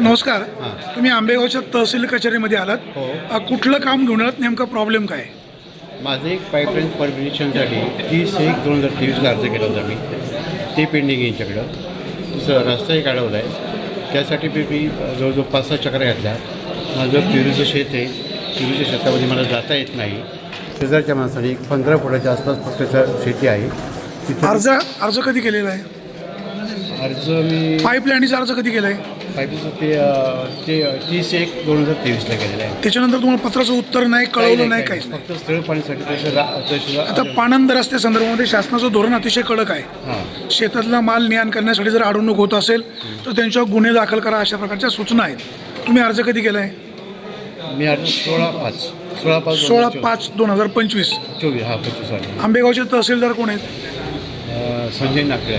नमस्कार. तुम्ही आंबेगावच्या तहसील कचेरीमध्ये आलात. हो. कुठलं काम घेऊन आलात नेमका प्रॉब्लेम काय? माझं एक पाईपलाईन परमिशनसाठी तीस एक दोन हजार तेवीसला अर्ज केला होता मी. ते पेंडिंग यांच्याकडं. दुसरं रस्ता एक अडवला आहे. त्यासाठी मी मी जवळजवळ पाच सहा चक्र घातल्या. माझं पिरूचं शेत आहे. पिरूच्या शेतामध्ये मला जाता येत नाही. शेजारच्या माणसाने एक पंधरा फुटाच्या आसपास फक्त शेती आहे. तिथं अर्ज अर्ज कधी केलेला आहे? अर्ज मी पाईपलाईनचा अर्ज कधी केला आहे ते अं, ते तीस एक दोन हजार तेवीसला केलेलं आहे. त्याच्यानंतर तुम्हाला पत्राचं उत्तर नाही कळवलं नाही काहीच नाही. फक्त स्थळ तसं आता पाणंद रस्ते संदर्भामध्ये शासनाचं धोरण अतिशय कडक आहे. हां. शेतातला माल नियाण करण्यासाठी जर अडवणूक होत असेल तर त्यांच्यावर गुन्हे दाखल करा अशा प्रकारच्या सूचना आहेत. तुम्ही अर्ज कधी केला आहे मी आज सोळा पाच सोळा पाच दोन सोळा हजार. पाच दोन हजार पंचवीस. चोवीस हा पंचवीस आंबेगावचे तहसीलदार कोण आहेत? संजय नागरे.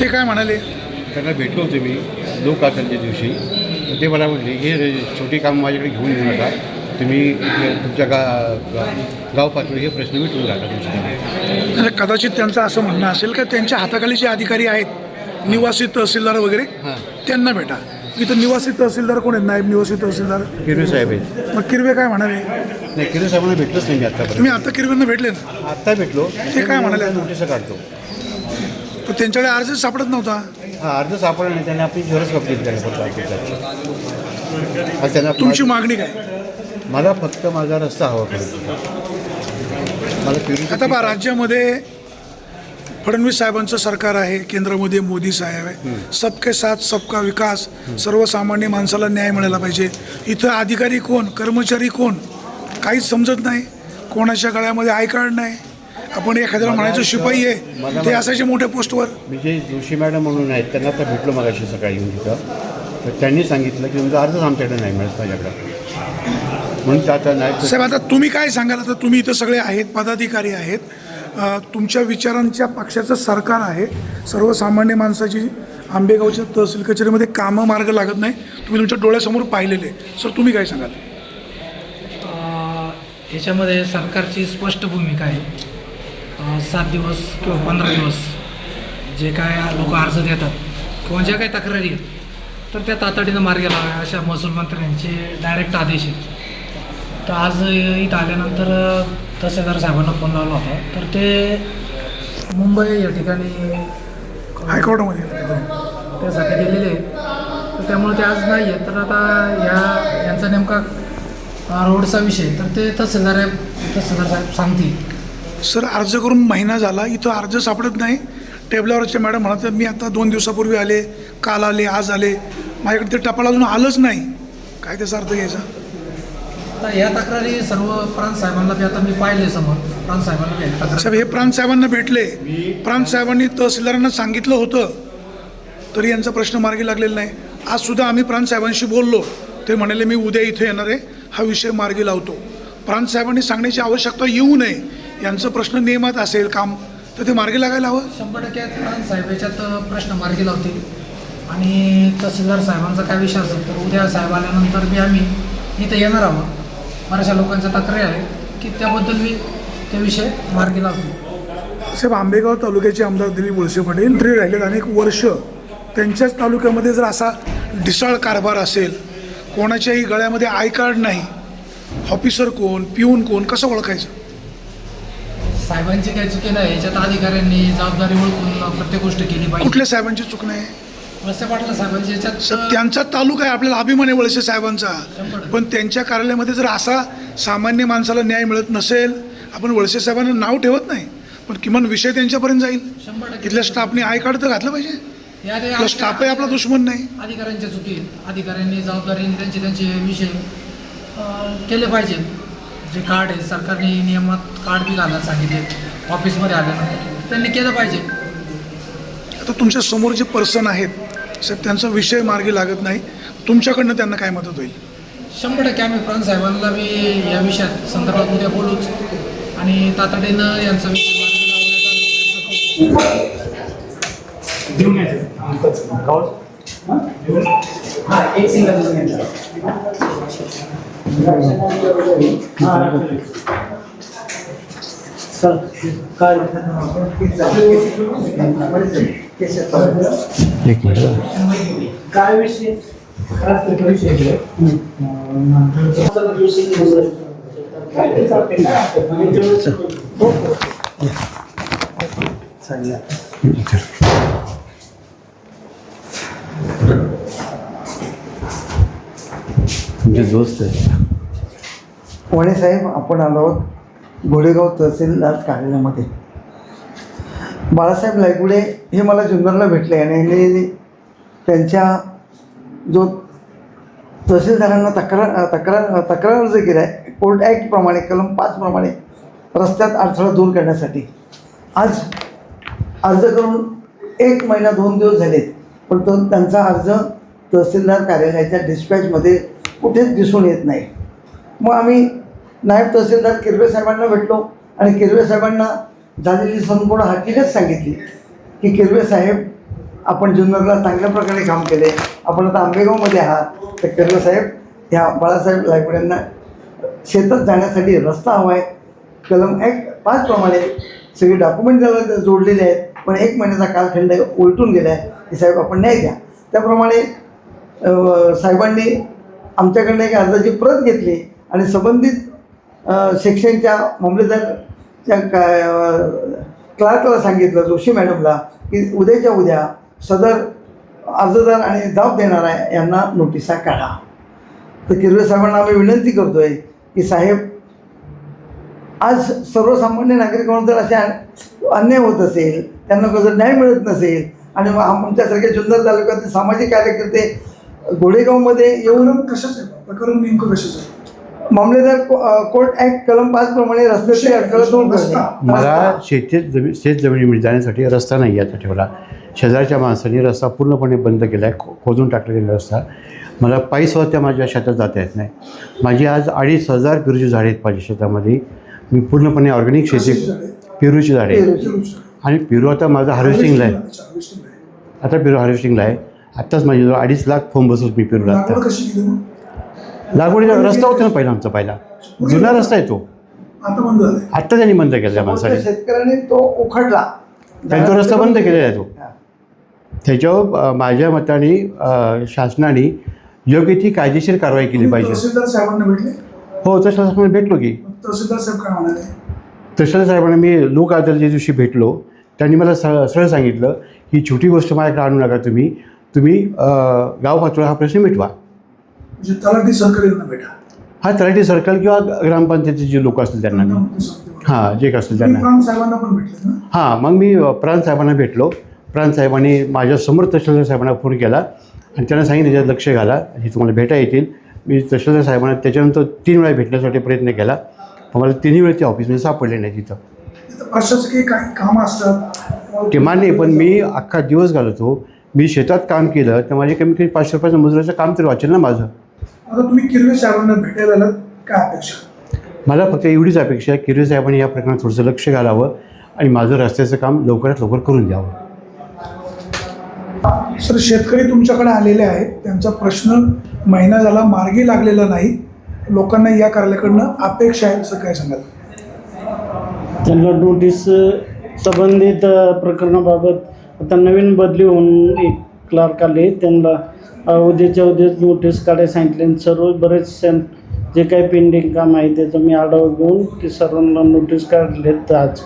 ते काय म्हणाले? त्यांना भेटलो होतो मी लोक आचारच्या दिवशी. ते मला म्हटले हे छोटी कामं माझ्याकडे घेऊन येऊ नका. तुम्ही तुमच्या गा गाव पातळी हे प्रश्न मिटवून टाका तुमच्या आणि कदाचित त्यांचं असं म्हणणं असेल का त्यांच्या हाताखाली जे अधिकारी आहेत निवासी तहसीलदार वगैरे त्यांना भेटा. इथं निवासी तहसीलदार कोण आहेत? नायब निवासी तहसीलदार? किरवे साहेब आहेत. मग किरवे काय म्हणाले? नाही किरवे साहेबांना भेटलोच नाही मी आत्तापर्यंत तुम्ही आता किरवेंना भेटले ना? आत्ता भेटलो. ते काय म्हणाले आता? नोटीस काढतो. तर त्यांच्याकडे अर्ज सापडत नव्हता. हा अर्ज सापडला नाही त्यांनी आपली झरच कंप्लीट करायला फक्त हा त्यांना तुमची मागणी काय? मला फक्त माझा रस्ता हवा करून मला आता पहा राज्यामध्ये फडणवीस साहेबांचं सरकार आहे केंद्रामध्ये मोदी साहेब आहे. सबके साथ सबका विकास सर्वसामान्य माणसाला न्याय मिळाला पाहिजे. इथं अधिकारी कोण कर्मचारी कोण काहीच समजत नाही. कोणाच्या गळ्यामध्ये आय कार्ड नाही. आपण एखाद्याला म्हणायचं शिपाई आहे. ते असायचे मोठ्या पोस्टवर. मी जे जोशी मॅडम म्हणून आहेत त्यांना आता भेटलो मगाशी सकाळी येऊन तिथं. तर त्यांनी सांगितलं की तुमचा अर्जच आमच्याकडे नाही मिळत माझ्याकडं. म्हणून ते आता नाही साहेब आता तुम्ही काय सांगाल? आता तुम्ही इथं सगळे आहेत पदाधिकारी आहेत. अ, तुमच्या विचारांच्या पक्षाचं सरकार आहे. सर्वसामान्य माणसाची आंबेगावच्या तहसील कचेरीमध्ये कामं मार्ग लागत नाही. तुम्ही तुमच्या डोळ्यासमोर पाहिलेले सर तुम्ही काय सांगाल? अ, याच्यामध्ये सरकारची स्पष्ट भूमिका आहे. सात दिवस किंवा पंधरा दिवस जे काय लोक अर्ज देतात किंवा ज्या काही तक्रारी आहेत तर त्या तातडीनं मार्गी लावा अशा महसूल मंत्र्यांचे डायरेक्ट आदेश आहेत. तर आज इथं आल्यानंतर तहसीलदार साहेबांना फोन लावला होता. तर ते मुंबई या ठिकाणी हायकोर्टामध्ये त्यासाठी गेलेले आहेत. तर त्यामुळे ते आज नाही आहेत. तर आता ह्या यांचा नेमका रोडचा विषय तर ते तहसीलदार तहसीलदार साहेब सांगतील. सर अर्ज करून महिना झाला इथं अर्ज सापडत नाही. टेबलावरचे मॅडम म्हणतात मी आता दोन दिवसापूर्वी आले काल आले आज आले. माझ्याकडे ते टपाल अजून आलंच नाही. काय त्याचा अर्थ घ्यायचा? आता या तक्रारी सर्व प्रांत साहेबांना आता मी पाहिले समोर. प्रांत साहेबांना साहेब हे प्रांत साहेबांना भेटले. प्रांत साहेबांनी तहसीलदारांना सांगितलं होतं. तरी यांचा प्रश्न मार्गी लागलेला नाही. आज सुद्धा आम्ही प्रांत साहेबांशी बोललो. ते म्हणाले मी उद्या इथे येणार आहे. हा विषय मार्गी लावतो. प्रांत साहेबांनी सांगण्याची आवश्यकता येऊ नये. यांचं प्रश्न नियमात असेल काम तर ते मार्गी लागायला हवं. शंभर टक्के साहेब याच्यात प्रश्न मार्गी लावतील. आणि तहसीलदार साहेबांचा काय विषय असेल तर उद्या साहेब आल्यानंतर बी आम्ही इथं येणार आहोत. बऱ्याचशा लोकांच्या तक्रारी आहे की त्याबद्दल मी ते विषय मार्गी लावतो साहेब आंबेगाव तालुक्याचे आमदार दिलीप वळसे पाटील तरी राहिलेत अनेक वर्ष. त्यांच्याच तालुक्यामध्ये जर असा ढिसाळ कारभार असेल कोणाच्याही गळ्यामध्ये आय कार्ड नाही ऑफिसर कोण पिऊन कोण कसं ओळखायचं? साहेबांची काही चुकी नाही याच्यात अधिकाऱ्यांनी जबाबदारी ओळखून प्रत्येक गोष्ट केली पाहिजे. कुठल्या साहेबांची चूक नाही? वळसे पाटला साहेबांची याच्यात त्यांचा तालुका आहे आपल्याला अभिमान आहे वळसे साहेबांचा. टक्के. पण त्यांच्या कार्यालयामध्ये जर असा सामान्य माणसाला न्याय मिळत नसेल आपण वळसे साहेबांना नाव ठेवत नाही पण किमान विषय त्यांच्यापर्यंत जाईल. शंभर टक्के. इथल्या स्टाफने आय कार्ड तर घातलं पाहिजे. या ते इथला स्टाफही आपला दुश्मन नाही. अधिकाऱ्यांच्या चुकी अधिकाऱ्यांनी जबाबदारीने त्यांचे त्यांचे विषय अं, केले पाहिजेत. जे कार्ड आहे सरकारने नियमात कार्ड बी घालायला सांगितले ऑफिसमध्ये आल्यानंतर. त्यांनी केलं पाहिजे. आता तुमच्यासमोर जे पर्सन आहेत साहेब त्यांचा विषय मार्गी लागत नाही. तुमच्याकडनं त्यांना काय मदत होईल? शंभर टक्के आम्ही प्रांत साहेबांना बी या विषयात संदर्भात उद्या बोलूच. आणि तातडीनं यांचा विषय मार्गी लावण्याचा प्रयत्न करू. घेऊन यायचं गाव हा एक सिंगल घेऊन यायचं सर काय काय विषय तुमचे दोस्त आहे वणे साहेब आपण आलो आहोत घोडेगाव तहसीलदार कार्यालयामध्ये. बाळासाहेब लायगुडे हे मला जुन्नरला भेटले आणि यांनी त्यांच्या जो तहसीलदारांना तक्रार तक्रार तक्रार अर्ज केला आहे कोर्ट ॲक्टप्रमाणे कलम पाचप्रमाणे रस्त्यात अडथळा दूर करण्यासाठी. आज अर्ज करून एक महिना दोन दिवस झालेत पण तो त्यांचा अर्ज तहसीलदार कार्यालयाच्या डिस्पॅचमध्ये कुठेच दिसून येत नाही. मग आम्ही नायब तहसीलदार किरवे साहेबांना भेटलो आणि किरवे साहेबांना झालेली संपूर्ण हकीकत सांगितली की किरवे साहेब आपण जुन्नरला चांगल्या प्रकारे काम केले. आपण आता आंबेगावमध्ये आहात. तर किरवे साहेब ह्या बाळासाहेब लायब्ररींना शेतात जाण्यासाठी रस्ता हवा आहे कलम एक पाचप्रमाणे सगळे डॉक्युमेंट त्याला जोडलेले आहेत. पण एक महिन्याचा कालखंड उलटून गेला आहे की साहेब आपण न्याय घ्या त्याप्रमाणे साहेबांनी आमच्याकडनं एक अर्जाची प्रत घेतली आणि संबंधित सेक्शनच्या मामलेदारच्या क्लार्कला सांगितलं जोशी मॅडमला की उद्याच्या उद्या सदर अर्जदार आणि जाब देणारा यांना नोटिसा काढा. तर किरवे साहेबांना आम्ही विनंती करतो आहे की साहेब आज सर्वसामान्य नागरिकांवर जर असे अन्याय होत असेल त्यांना जर न्याय मिळत नसेल आणि मग आमच्यासारख्या जुन्नर तालुक्यातील सामाजिक कार्यकर्ते घोडेगावमध्ये येऊन कशाच कशाचं प्रकरण नेमकं कशाचं आहे? मामलेदार कोर्ट ॲक्ट कलम पाचप्रमाणे रस्त्याची अडथळा दूर करणे. रस्ता. मला शेती जमी शेत जमिनीमध्ये जाण्यासाठी रस्ता नाही आता ठेवला. शेजारच्या माणसांनी रस्ता पूर्णपणे बंद केला आहे खो खोदून टाकलेला रस्ता. मला पायी त्या माझ्या शेतात जाता येत नाही. माझी आज अडीच हजार पेरूची झाडे आहेत माझ्या शेतामध्ये. मी पूर्णपणे ऑर्गॅनिक शेती? पेरूची झाडे. आणि पेरू आता माझं हार्वेस्टिंगला आहे. आता पेरू हार्वेस्टिंगला आहे. आत्ताच माझी जवळ अडीच लाख फोन बसवत मी पेरू लागतात लागवडीचा रस्ता होता ना पहिला आमचा पहिला. जुना रस्ता आहे तो. आता बंद झालाय. आत्ता त्यांनी बंद केला त्या माणसाने. शेतकऱ्यांनी तो उखडला. त्यांनी तो रस्ता बंद केलेला आहे तो. त्याच्यावर माझ्या मताने शासनाने योग्य ती कायदेशीर कारवाई केली पाहिजे. तहसीलदार साहेबांना भेटले? हो तसं आपण भेटलो की. तहसीलदार साहेब काय म्हणाले? तसं साहेबांना मी लोक अदालतच्या दिवशी भेटलो. त्यांनी मला सरळ सरळ सांगितलं ही छोटी गोष्ट माझ्याकडे आणू नका तुम्ही. तुम्ही गाव पातळीवर हा प्रश्न मिटवा. म्हणजे तलाठी सरकारींना भेटा हा तलाठी सर्कल किंवा ग्रामपंचायतीचे जे लोक असतील त्यांना. हां जे काय असतील त्यांना. प्रांत साहेबांना पण भेटले ना. हां मग मी अ, प्रांत साहेबांना भेटलो. प्रांत साहेबांनी माझ्यासमोर तहसीलदार साहेबांना फोन केला आणि त्यांना सांगितलं त्याच्यात लक्ष घाला. हे तुम्हाला भेटा येतील. मी तहसीलदार साहेबांना त्याच्यानंतर तीन वेळा भेटण्यासाठी प्रयत्न केला. मला तिन्ही वेळा ते ऑफिसमध्ये सापडले नाही तिथं. प्रशासकीय काही कामं असतात. ते मान्य पण मी अख्खा दिवस घालवतो. मी शेतात काम केलं तर माझे कमी कमी पाचशे रुपयाचं मजुराचं काम तरी वाचेल ना माझं. आता तुम्ही किरवे साहेबांना भेटायला आलात काय अपेक्षा? मला फक्त एवढीच अपेक्षा आहे किरवे साहेबांनी या प्रकरणात थोडंसं लक्ष घालावं आणि माझं रस्त्याचं काम लवकरात लवकर करून द्यावं. सर शेतकरी तुमच्याकडे आलेले आहेत त्यांचा प्रश्न महिना झाला मार्गी लागलेला नाही. लोकांना या कार्यालयाकडनं अपेक्षा आहे असं काय सांगाल? त्यांना नोटीस संबंधित प्रकरणाबाबत आता नवीन बदली होऊन एक क्लार्क आले त्यांना उद्याच्या उद्याच नोटीस काढायला सांगितले. आणि सर्व बरेच सण जे काही पेंडिंग काम आहे त्याचं मी आढावा घेऊन की सर्वांना नोटीस काढलेत आज.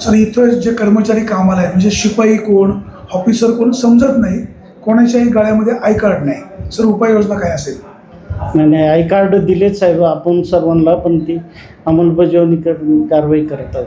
सर इथं जे कर्मचारी कामाला आहे म्हणजे शिपाई कोण ऑफिसर कोण समजत नाही. कोणाच्याही गळ्यामध्ये आय कार्ड नाही. सर उपाययोजना काय असेल? नाही नाही आय कार्ड दिलेच साहेब आपण सर्वांना पण ती अंमलबजावणी कर कारवाई करत आहोत.